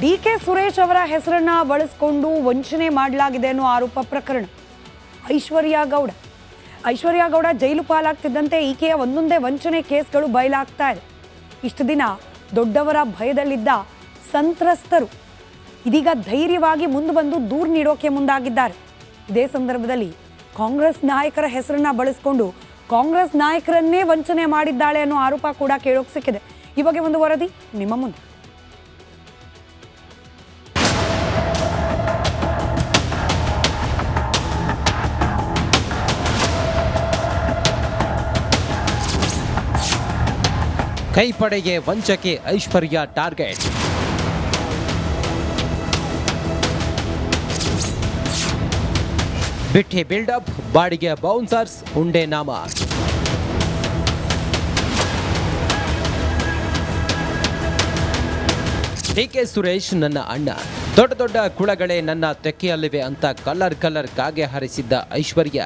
D K Suresh ಅವರ ಹೆಸರನ್ನ ಬಳಸಿಕೊಂಡು ವಂಚನೆ ಮಾಡಲಾಗಿದೆ ಅನ್ನೋ ಆರೋಪ ಪ್ರಕರಣ. ಐಶ್ವರ್ಯ ಗೌಡ. ಐಶ್ವರ್ಯ ಗೌಡ ಜೈಲು ಪಾಲಾಗ್ತಿದ್ದಂತೆ ಈಕೆಯ ಒಂದೊಂದೇ ವಂಚನೆ ಕೇಸ್ಗಳು ಬಯಲಾಗ್ತಾ ಇದೆ. ಇಷ್ಟು ದಿನ ದೊಡ್ಡವರ ಭಯದಲ್ಲಿದ್ದ ಸಂತ್ರಸ್ತರು ಇದೀಗ ಧೈರ್ಯವಾಗಿ ಮುಂದೆ ಬಂದು ದೂರು ನೀಡೋಕೆ ಮುಂದಾಗಿದ್ದಾರೆ. ಇದೇ ಸಂದರ್ಭದಲ್ಲಿ ಕಾಂಗ್ರೆಸ್ ನಾಯಕರ ಹೆಸರನ್ನ ಬಳಸಿಕೊಂಡು ಕಾಂಗ್ರೆಸ್ ನಾಯಕರನ್ನೇ ವಂಚನೆ ಮಾಡಿದ್ದಾಳೆ ಅನ್ನೋ ಆರೋಪ ಕೂಡ ಕೇಳೋಕೆ ಸಿಕ್ಕಿದೆ. ಈ ಒಂದು ವರದಿ ನಿಮ್ಮ ಮುಂದೆ. ಕೈಪಡೆಗೆ ವಂಚಕಿ ಐಶ್ವರ್ಯ ಟಾರ್ಗೆಟ್. ಬಿಟ್ಟಿ ಬಿಲ್ಡಪ್, ಬಾಡಿಗೆ ಬೌನ್ಸರ್ಸ್, ಉಂಡೆ ನಾಮ. ಡಿಕೆ ಸುರೇಶ್ ನನ್ನ ಅಣ್ಣ. ದೊಡ್ಡ ದೊಡ್ಡ ಕುಳಗಳೇ ನನ್ನ ತೆಕ್ಕೆಯಲ್ಲಿವೆ ಅಂತ ಕಲರ್ ಕಲರ್ ಕಾಗೆ ಹರಿಸಿದ್ದ ಐಶ್ವರ್ಯ.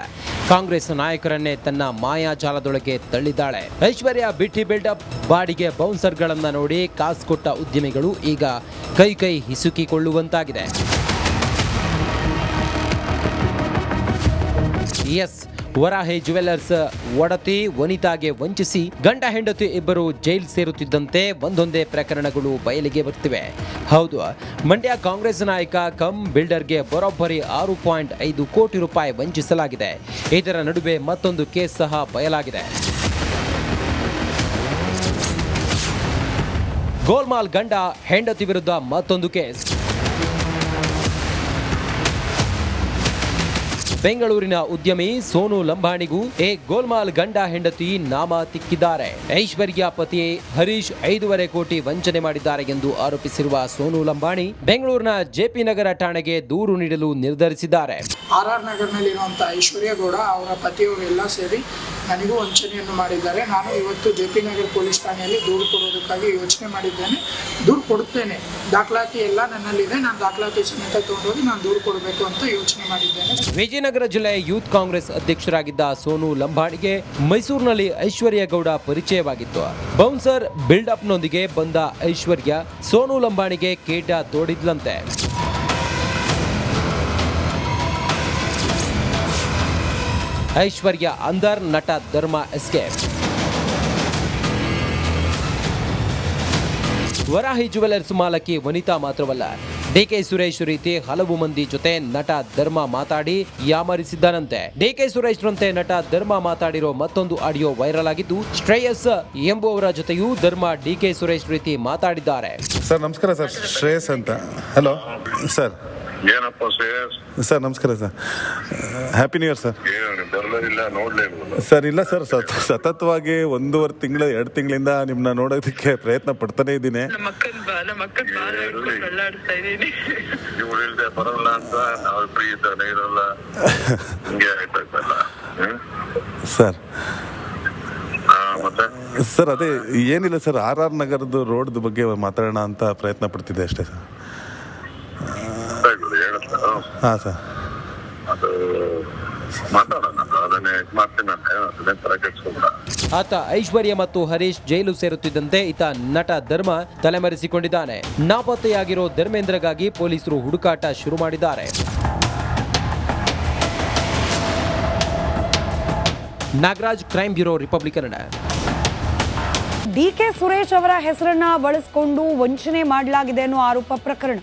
ಕಾಂಗ್ರೆಸ್ ನಾಯಕರನ್ನೇ ತನ್ನ ಮಾಯಾಜಾಲದೊಳಗೆ ತಳ್ಳಿದ್ದಾಳೆ. ಐಶ್ವರ್ಯ ಬಿಟ್ಟಿ ಬಿಲ್ಡಪ್ ಬಾಡಿಗೆ ಬೌನ್ಸರ್ಗಳನ್ನು ನೋಡಿ ಕಾಸು ಕೊಟ್ಟ ಉದ್ಯಮಿಗಳು ಈಗ ಕೈ ಕೈ ಹಿಸುಕಿಕೊಳ್ಳುವಂತಾಗಿದೆ. ಎಸ್ ವರಾಹೆ ಜುವೆಲ್ಲರ್ಸ್ ಒಡತಿ ವನಿತಾಗೆ ವಂಚಿಸಿ ಗಂಡ ಹೆಂಡತಿ ಇಬ್ಬರು ಜೈಲ್ ಸೇರುತ್ತಿದ್ದಂತೆ ಒಂದೊಂದೇ ಪ್ರಕರಣಗಳು ಬಯಲಿಗೆ ಬರ್ತಿವೆ. ಹೌದು, ಮಂಡ್ಯ ಕಾಂಗ್ರೆಸ್ ನಾಯಕ ಕಮ್ ಬಿಲ್ಡರ್ಗೆ ಬರೋಬ್ಬರಿ ಆರು ಪಾಯಿಂಟ್ ಐದು ಕೋಟಿ ರೂಪಾಯಿ ವಂಚಿಸಲಾಗಿದೆ. ಇದರ ನಡುವೆ ಮತ್ತೊಂದು ಕೇಸ್ ಸಹ ಬಯಲಾಗಿದೆ. ಗೋಲ್ಮಾಲ್ ಗಂಡ ಹೆಂಡತಿ ವಿರುದ್ಧ ಮತ್ತೊಂದು ಕೇಸ್. ಬೆಂಗಳೂರಿನ ಉದ್ಯಮಿ ಸೋನು ಲಂಬಾಣಿಗೂ ಎ ಗೋಲ್ಮಾಲ್ ಗಂಡ ಹೆಂಡತಿ ನಾಮ ತಿಕ್ಕಿದ್ದಾರೆ. ಐಶ್ವರ್ಯ ಪತಿ ಹರೀಶ್ ಐದೂವರೆ ಕೋಟಿ ವಂಚನೆ ಮಾಡಿದ್ದಾರೆ ಎಂದು ಆರೋಪಿಸಿರುವ ಸೋನು ಲಂಬಾಣಿ ಬೆಂಗಳೂರಿನ ಜೆಪಿ ನಗರ ಠಾಣೆಗೆ ದೂರು ನೀಡಲು ನಿರ್ಧರಿಸಿದ್ದಾರೆ. ಆರ್ ಆರ್ ನಗರ್ನಲ್ಲಿ ಐಶ್ವರ್ಯ ಗೌಡ ಅವರ ಪತಿಯವರೆಲ್ಲ ಸೇರಿ ನನಗೂ ವಂಚನೆಯನ್ನು ಮಾಡಿದ್ದಾರೆ. ನಾನು ಇವತ್ತು ಜೆ ಪಿ ನಗರ್ ಪೊಲೀಸ್ ಠಾಣೆಯಲ್ಲಿ ದೂರು ಕೊಡೋದಕ್ಕಾಗಿ ಯೋಚನೆ ಮಾಡಿದ್ದೇನೆ. ದೂರು ಕೊಡುತ್ತೇನೆ. ದಾಖಲಾತಿ ಎಲ್ಲ ನನ್ನಲ್ಲಿದೆ. ನಾನು ದಾಖಲಾತಿ ಸಮೇತ ತಗೊಂಡೋಗಿ ನಾನು ದೂರು ಕೊಡಬೇಕು ಅಂತ ಯೋಚನೆ ಮಾಡಿದ್ದೇನೆ. ವಿಜಯನಗರ ಜಿಲ್ಲೆಯ ಯೂತ್ ಕಾಂಗ್ರೆಸ್ ಅಧ್ಯಕ್ಷರಾಗಿದ್ದ ಸೋನು ಲಂಬಾಣಿಗೆ ಮೈಸೂರಿನಲ್ಲಿ ಐಶ್ವರ್ಯ ಗೌಡ ಪರಿಚಯವಾಗಿತ್ತು. ಬೌನ್ಸರ್ ಬಿಲ್ಡಪ್ನೊಂದಿಗೆ ಬಂದ ಐಶ್ವರ್ಯ ಸೋನು ಲಂಬಾಣಿಗೆ ಕೇಟ ತೋಡಿದ್ಲಂತೆ. ಐಶ್ವರ್ಯ ಅಂದರ್ ನಟ ಧರ್ಮ ಎಸ್ಕೇಪ್. ವರಾಹಿ ಜುವೆಲರ್ಸ್ ಮಾಲಕಿ ವನಿತಾ ಮಾತ್ರವಲ್ಲ, ಡಿಕೆ ಸುರೇಶ್ ರೀತಿ ಹಲವು ಮಂದಿ ಜೊತೆ ನಟ ಧರ್ಮ ಮಾತಾಡಿ ಯಾಮರಿಸಿದ್ದಾನಂತೆ. ಡಿಕೆ ಸುರೇಶ್ರಂತೆ ನಟ ಧರ್ಮ ಮಾತಾಡಿರೋ ಮತ್ತೊಂದು ಆಡಿಯೋ ವೈರಲ್ ಆಗಿದ್ದು, ಶ್ರೇಯಸ್ ಎಂಬುವವರ ಜೊತೆಯೂ ಧರ್ಮ ಡಿಕೆ ಸುರೇಶ್ ರೀತಿ ಮಾತಾಡಿದ್ದಾರೆ. ಸರ್, ನಮಸ್ಕಾರ ಸರ್. ಶ್ರೇಯಸ್ ಅಂತ. ಹಲೋ ಸರ್ ಏನಪ್ಪ ಶ್ರೇಯಸ್? ಸರ್ ನಮಸ್ಕಾರ sir. Happy new year sir ಏನು ಬರಲೇ ಇಲ್ಲ ನೋಡ್ಲೇ ಸರ್ ಇಲ್ಲ ಸರ್ ಸತ್ ಸತತವಾಗಿ ಒಂದೂವರೆ ತಿಂಗಳು ಎರಡು ತಿಂಗಳಿಂದ ನಿಮ್ಮನ್ನ ನೋಡೋದಕ್ಕೆ ಪ್ರಯತ್ನ ಪಡ್ತಾನೆ ಇದ್ದೀನಿ. ನಮ್ಮ ಅಕ್ಕನ್ ಬಾ ನಮ್ಮ ಅಕ್ಕನ್ ಬಾಲ ಹಿಡ್ಕೊಂಡು ಅಳ್ಳಾಡ್ತಾ ಇದೀನಿ ನೀವು ಇಲ್ದೆ ಬರಲ್ಲ ಅಂತ ನಾವು ಫ್ರೀ ಇದ್ದಾನೆ ಇರಲ್ಲ. ಹಿಂಗೆ ಆಯ್ತಾಯ್ತಲ್ಲ. ಹ್ಮ್? ಸರ್. ಹಾ ಮತ್ತೆ? ಸರ್ ಅದೇ ಏನಿಲ್ಲ ಸರ್ ಆರ್ ಆರ್ ನಗರದ ರೋಡ್ದು ಬಗ್ಗೆ ಮಾತಾಡೋಣ ಅಂತ ಪ್ರಯತ್ನ ಪಡ್ತಿದ್ದೆ ಅಷ್ಟೇ ಸರ್. ಹಾಂ ಸರ್. ಅದು ಮಾತಾಡೋಣ ಅದನ್ನೇ ಇದ್ ಮಾಡ್ತೀನಿ ನಾನು ಅದನ್ನೇ ತರ ಕೆಡ್ಸ್ಕೊಂಡ ಆತ ಐಶ್ವರ್ಯ ಮತ್ತು ಹರೀಶ್ ಜೈಲು ಸೇರುತ್ತಿದ್ದಂತೆ ಈತ ನಟ ಧರ್ಮ ತಲೆಮರೆಸಿಕೊಂಡಿದ್ದಾನೆ. ನಾಪತ್ತೆಯಾಗಿರೋ ಧರ್ಮೇಂದ್ರಗಾಗಿ ಪೊಲೀಸರು ಹುಡುಕಾಟ ಶುರು ಮಾಡಿದ್ದಾರೆ. Nagaraj crime bureau Republic Kannada. D K Suresh ಅವರ ಹೆಸರನ್ನ ಬಳಸಿಕೊಂಡು ವಂಚನೆ ಮಾಡಲಾಗಿದೆ ಅನ್ನೋ ಆರೋಪ ಪ್ರಕರಣ.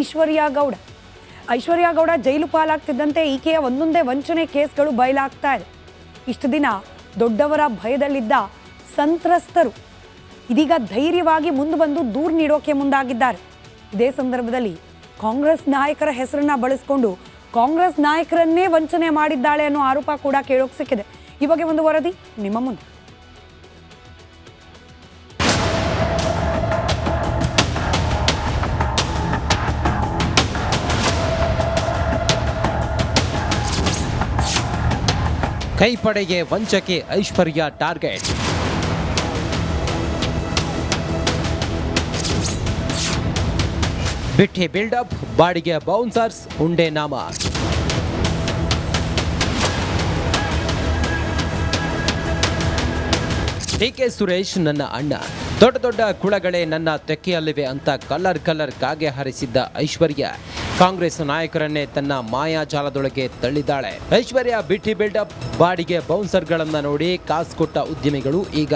ಐಶ್ವರ್ಯ ಗೌಡ. ಐಶ್ವರ್ಯ ಗೌಡ ಜೈಲು ಪಾಲಾಗ್ತಿದ್ದಂತೆ ಈಕೆಯ ಒಂದೊಂದೇ ವಂಚನೆ ಕೇಸ್ಗಳು ಬಯಲಾಗ್ತಾ ಇದೆ. ಇಷ್ಟು ದಿನ ದೊಡ್ಡವರ ಭಯದಲ್ಲಿದ್ದ ಸಂತ್ರಸ್ತರು ಇದೀಗ ಧೈರ್ಯವಾಗಿ ಮುಂದೆ ಬಂದು ದೂರು ನೀಡೋಕೆ ಮುಂದಾಗಿದ್ದಾರೆ. ಇದೇ ಸಂದರ್ಭದಲ್ಲಿ ಕಾಂಗ್ರೆಸ್ ನಾಯಕರ ಹೆಸರನ್ನ ಬಳಸಿಕೊಂಡು ಕಾಂಗ್ರೆಸ್ ನಾಯಕರನ್ನೇ ವಂಚನೆ ಮಾಡಿದ್ದಾಳೆ ಅನ್ನೋ ಆರೋಪ ಕೂಡ ಕೇಳೋಕೆ ಸಿಕ್ಕಿದೆ. ಈ ಒಂದು ವರದಿ, ನಿಮ್ಮ ಮುಂದೆ. ಕೈಪಡೆಗೆ ವಂಚಕಿ ಐಶ್ವರ್ಯ ಟಾರ್ಗೆಟ್. ಬಿಟ್ಟಿ ಬಿಲ್ಡಪ್, ಬಾಡಿಗೆ ಬೌನ್ಸರ್ಸ್, ಉಂಡೆ ನಾಮ. ಡಿಕೆ ಸುರೇಶ್ ನನ್ನ ಅಣ್ಣ. ದೊಡ್ಡ ದೊಡ್ಡ ಕುಳಗಳೇ ನನ್ನ ತೆಕ್ಕೆಯಲ್ಲಿವೆ ಅಂತ ಕಲರ್ ಕಲರ್ ಕಾಗೆ ಹರಿಸಿದ್ದ ಐಶ್ವರ್ಯ. ಕಾಂಗ್ರೆಸ್ ನಾಯಕರನ್ನೇ ತನ್ನ ಮಾಯಾಜಾಲದೊಳಗೆ ತಳ್ಳಿದ್ದಾಳೆ. ಐಶ್ವರ್ಯ ಬಿಟ್ಟಿ ಬಿಲ್ಡಪ್ ಬಾಡಿಗೆ ಬೌನ್ಸರ್ಗಳನ್ನ ನೋಡಿ ಕಾಸು ಕೊಟ್ಟ ಉದ್ಯಮಿಗಳು ಈಗ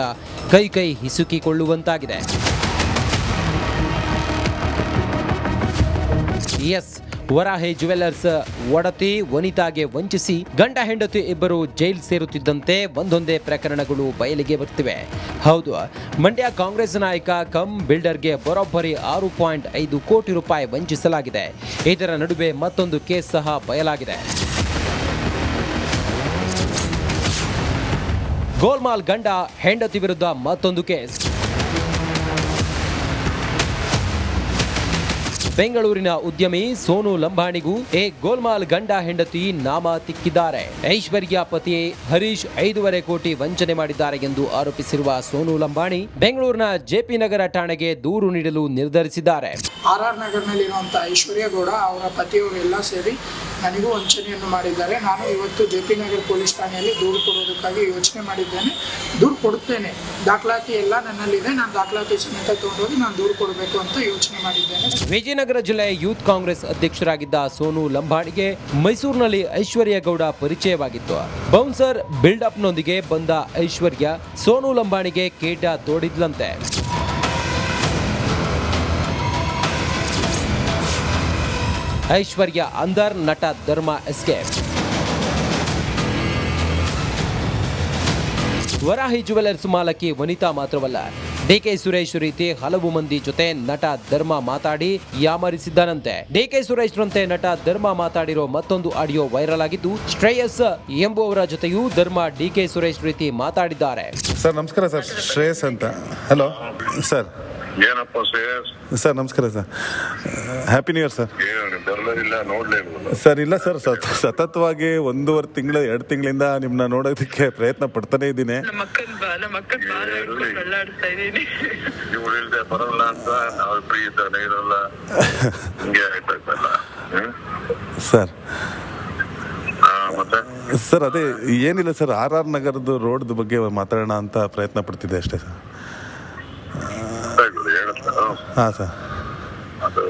ಕೈ ಕೈ ಹಿಸುಕಿಕೊಳ್ಳುವಂತಾಗಿದೆ. ಎಸ್ ವರಾಹೆ ಜುವೆಲ್ಲರ್ಸ್ ಒಡತಿ ವನಿತಾಗೆ ವಂಚಿಸಿ ಗಂಡ ಹೆಂಡತಿ ಇಬ್ಬರು ಜೈಲ್ ಸೇರುತ್ತಿದ್ದಂತೆ ಒಂದೊಂದೇ ಪ್ರಕರಣಗಳು ಬಯಲಿಗೆ ಬರ್ತಿವೆ. ಹೌದು, ಮಂಡ್ಯ ಕಾಂಗ್ರೆಸ್ ನಾಯಕ ಕಮ್ ಬಿಲ್ಡರ್ಗೆ ಬರೋಬ್ಬರಿ ಆರು ಪಾಯಿಂಟ್ ಐದು ಕೋಟಿ ರೂಪಾಯಿ ವಂಚಿಸಲಾಗಿದೆ. ಇದರ ನಡುವೆ ಮತ್ತೊಂದು ಕೇಸ್ ಸಹ ಬಯಲಾಗಿದೆ. ಗೋಲ್ಮಾಲ್ ಗಂಡ ಹೆಂಡತಿ ವಿರುದ್ಧ ಮತ್ತೊಂದು ಕೇಸ್. ಬೆಂಗಳೂರಿನ ಉದ್ಯಮಿ ಸೋನು ಲಂಬಾಣಿಗೂ ಎ ಗೋಲ್ಮಾಲ್ ಗಂಡ ಹೆಂಡತಿ ನಾಮ ತಿಕ್ಕಿದ್ದಾರೆ. ಐಶ್ವರ್ಯ ಪತಿ ಹರೀಶ್ ಐದೂವರೆ ಕೋಟಿ ವಂಚನೆ ಮಾಡಿದ್ದಾರೆ ಎಂದು ಆರೋಪಿಸಿರುವ ಸೋನು ಲಂಬಾಣಿ ಬೆಂಗಳೂರಿನ ಜೆಪಿ ನಗರ ಠಾಣೆಗೆ ದೂರು ನೀಡಲು ನಿರ್ಧರಿಸಿದ್ದಾರೆ. ಆರ್ ಆರ್ ನಗರ್ನಲ್ಲಿ ಐಶ್ವರ್ಯ ಗೌಡ ಅವರ ಪತಿಯವರೆಲ್ಲ ಸೇರಿ ನನಗೂ ವಂಚನೆಯನ್ನು ಮಾಡಿದ್ದಾರೆ. ನಾನು ಇವತ್ತು ಜೆ ಪಿ ನಗರ್ ಪೊಲೀಸ್ ಠಾಣೆಯಲ್ಲಿ ದೂರು ಕೊಡೋದಕ್ಕಾಗಿ ಯೋಚನೆ ಮಾಡಿದ್ದೇನೆ. ದೂರು ಕೊಡುತ್ತೇನೆ. ದಾಖಲಾತಿ ಎಲ್ಲ ನನ್ನಲ್ಲಿದೆ. ನಾನು ದಾಖಲಾತಿ ಸಮೇತ ತಗೊಂಡೋಗಿ ನಾನು ದೂರು ಕೊಡಬೇಕು ಅಂತ ಯೋಚನೆ ಮಾಡಿದ್ದೇನೆ. ವಿಜಯನಗರ ಜಿಲ್ಲೆಯ ಯೂತ್ ಕಾಂಗ್ರೆಸ್ ಅಧ್ಯಕ್ಷರಾಗಿದ್ದ ಸೋನು ಲಂಬಾಣಿಗೆ ಮೈಸೂರಿನಲ್ಲಿ ಐಶ್ವರ್ಯ ಗೌಡ ಪರಿಚಯವಾಗಿತ್ತು. ಬೌನ್ಸರ್ ಬಿಲ್ಡಪ್ನೊಂದಿಗೆ ಬಂದ ಐಶ್ವರ್ಯ ಸೋನು ಲಂಬಾಣಿಗೆ ಕೇಟ ತೋಡಿದ್ಲಂತೆ. ಐಶ್ವರ್ಯ ಅಂದರ್ ನಟ ಧರ್ಮ ಎಸ್ಕೇಪ್. ವರಾಹಿ ಜುವೆಲರ್ಸ್ ಮಾಲಕಿ ವನಿತಾ ಮಾತ್ರವಲ್ಲ, ಡಿಕೆ ಸುರೇಶ್ ರೀತಿ ಹಲವು ಮಂದಿ ಜೊತೆ ನಟ ಧರ್ಮ ಮಾತಾಡಿ ಯಾಮರಿಸಿದ್ದಾನಂತೆ. ಡಿಕೆ ಸುರೇಶ್ ರಂತೆ ನಟ ಧರ್ಮ ಮಾತಾಡಿರೋ ಮತ್ತೊಂದು ಆಡಿಯೋ ವೈರಲ್ ಆಗಿದ್ದು, ಶ್ರೇಯಸ್ ಎಂಬುವವರ ಜೊತೆಯೂ ಧರ್ಮ ಡಿಕೆ ಸುರೇಶ್ ರೀತಿ ಮಾತಾಡಿದ್ದಾರೆ. ಸರ್, ನಮಸ್ಕಾರ ಸರ್. ಶ್ರೇಯಸ್ ಅಂತ. ಹಲೋ ಸರ್ ಏನಪ್ಪ ಶ್ರೇಯಸ್? ಸರ್ ನಮಸ್ಕಾರ sir. Happy new year sir ಏನು ಬರಲೇ ಇಲ್ಲ ನೋಡ್ಲೇ ಇಲ್ಲ. ಸರ್ ಇಲ್ಲ ಸರ್ ಸತ್ ಸತತವಾಗಿ ಒಂದೂವರೆ ತಿಂಗಳ ಎರಡು ತಿಂಗಳಿಂದ ನಿಮ್ಮನ್ನ ನೋಡೋದಕ್ಕೆ ಪ್ರಯತ್ನ ಪಡ್ತಾನೆ ಇದ್ದೀನಿ. ನಮ್ಮ ಅಕ್ಕನ್ ಬಾ ನಮ್ಮ ಅಕ್ಕನ್ ಬಾಲ ಹಿಡ್ಕೊಂಡು ಅಳ್ಳಾಡ್ತಾ ಇದೀನಿ ನೀವು ಇಲ್ದೆ ಬರಲ್ಲ ಅಂತ ನಾವು ಫ್ರೀ ಇದ್ದಾನೆ ಇರಲ್ಲ. ಹಿಂಗೆ ಆಯ್ತಾಯ್ತಲ್ಲ. ಹ್ಮ್? ಸರ್. ಹಾ ಮತ್ತೆ? ಸರ್ ಅದೇ ಏನಿಲ್ಲ ಸರ್ ಆರ್ ಆರ್ ನಗರದ ರೋಡ್ದು ಬಗ್ಗೆ ಮಾತಾಡೋಣ ಅಂತ ಪ್ರಯತ್ನ ಪಡ್ತಿದ್ದೆ ಅಷ್ಟೇ ಸರ್. ಹಾಂ ಸರ್. ಅದು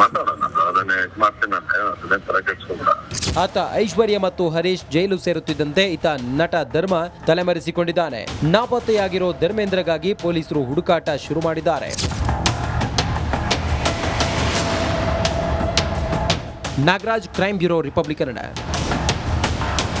ಮಾತಾಡೋಣ ಅದನ್ನೇ ಇದ್ ಮಾಡ್ತೀನಿ ನಾನು ಅದನ್ನೇ ತರ ಕೆಡ್ಸ್ಕೊಂಡ ಆತ ಐಶ್ವರ್ಯ ಮತ್ತು ಹರೀಶ್ ಜೈಲು ಸೇರುತ್ತಿದ್ದಂತೆ ಈತ ನಟ ಧರ್ಮ ತಲೆಮರೆಸಿಕೊಂಡಿದ್ದಾನೆ. ನಾಪತ್ತೆಯಾಗಿರೋ ಧರ್ಮೇಂದ್ರಗಾಗಿ ಪೊಲೀಸರು ಹುಡುಕಾಟ ಶುರು ಮಾಡಿದ್ದಾರೆ. Nagaraj crime bureau Republic Kannada.